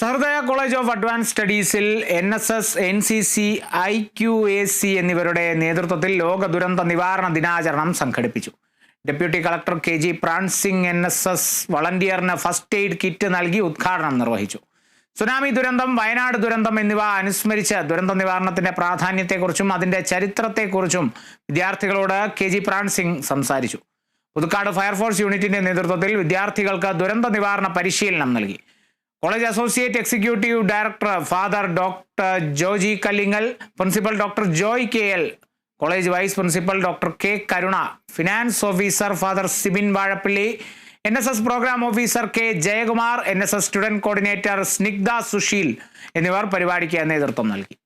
Sahrudaya college of advance സ്റ്റഡീസിൽ N S S N C C I Q A C എന്നിവരുടെ നേതൃത്വത്തിൽ ലോക ദുരന്ത നിവാരണ ദിനാചരണം സംഘടിപ്പിച്ചു. Deputy collector K G Pran Singh N S S വളണ്ടിയറിന് first aid kit നൽകി ഉദ്ഘാടനം നിർവഹിച്ചു. സുനാമി ദുരന്തം വയനാട് ദുരന്തം എന്നിവ അനുസ്മരിച്ച് ദുരന്ത നിവാരണത്തിന്റെ പ്രാധാന്യത്തെക്കുറിച്ചും അതിന്റെ ചരിത്രത്തെക്കുറിച്ചും വിദ്യാർത്ഥികളോട് കെ ജി പ്രാൺ സിംഗ് സംസാരിച്ചു. പുതുക്കാട് ഫയർഫോഴ്സ് യൂണിറ്റിന്റെ നേതൃത്വത്തിൽ വിദ്യാർത്ഥികൾക്ക് ദുരന്ത നിവാരണ പരിശീലനം നൽകി. College associate executive director father doctor Joji Kallingal principal doctor Joy K L college vice principal doctor K Karuna finance officer father Sibin Vazhappally N S S programme officer K Jayakumar N S S student coordinator Snigdha Susheel എന്നിവർ പരിപാടിക്ക് നേതൃത്വം നൽകി.